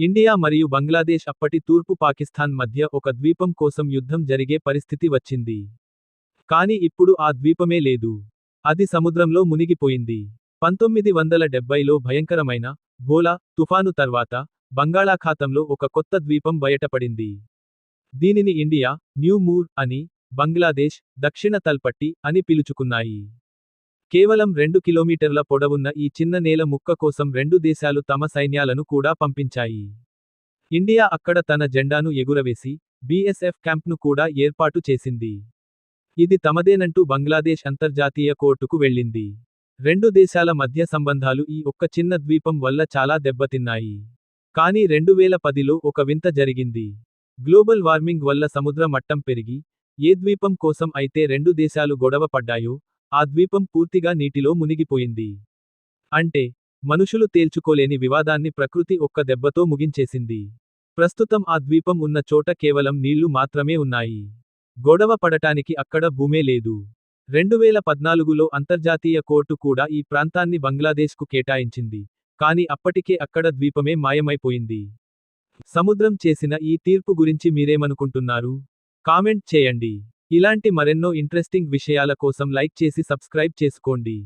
India మరియు బంగ్లాదేశ్ అప్పటి తూర్పు పాకిస్తాన్ మధ్య ఒక ద్వీపం కోసం యుద్ధం జరిగే పరిస్థితి వచ్చింది. కాని ఇప్పుడు ఆ ద్వీపమే లేదు. అది సముద్రంలో మునిగిపోయింది. పంతొమ్మిది వందల డెబ్బైలో భయంకరమైన భోలా తుఫాను తర్వాత బంగాళాఖాతంలో ఒక కొత్త ద్వీపం బయటపడింది. దీనిని ఇండియా న్యూ మూర్ అని బంగ్లాదేశ్ దక్షిణ తల్పట్టి అని పిలుచుకున్నాయి. కేవలం రెండు కిలోమీటర్ల పొడవున్న ఈ చిన్న నేల ముక్క కోసం రెండు దేశాలు తమ సైన్యాలను కూడా పంపించాయి. ఇండియా అక్కడ తన జెండాను ఎగురవేసి బీఎస్ఎఫ్ క్యాంప్ను కూడా ఏర్పాటు చేసింది. ఇది తమదేనంటూ బంగ్లాదేశ్ అంతర్జాతీయ కోర్టుకు వెళ్ళింది. రెండు దేశాల మధ్య సంబంధాలు ఈ ఒక్క చిన్న ద్వీపం వల్ల చాలా దెబ్బతిన్నాయి. కానీ రెండు వేల పదిలో ఒక వింత జరిగింది. గ్లోబల్ వార్మింగ్ వల్ల సముద్ర మట్టం పెరిగి ఏ ద్వీపం కోసం అయితే రెండు దేశాలు గొడవ పడ్డాయో ఆ ద్వీపం పూర్తిగా నీటిలో మునిగిపోయింది. అంటే మనుషులు తేల్చుకోలేని వివాదాన్ని ప్రకృతి ఒక్క దెబ్బతో ముగించేసింది. ప్రస్తుతం ఆ ద్వీపం ఉన్న చోట కేవలం నీళ్ళు మాత్రమే ఉన్నాయి. గొడవ పడటానికి అక్కడ భూమే లేదు. రెండువేల పద్నాలుగులో అంతర్జాతీయ కోర్టు కూడా ఈ ప్రాంతాన్ని బంగ్లాదేశ్కు కేటాయించింది. కాని అప్పటికే అక్కడ ద్వీపమే మాయమైపోయింది. సముద్రం చేసిన ఈ తీర్పు గురించి మీరేమనుకుంటున్నారు? కామెంట్ చేయండి. ఇలాంటి మరెన్నో ఇంట్రెస్టింగ్ విషయాల కోసం లైక్ చేసి సబ్స్క్రైబ్ చేసుకోండి.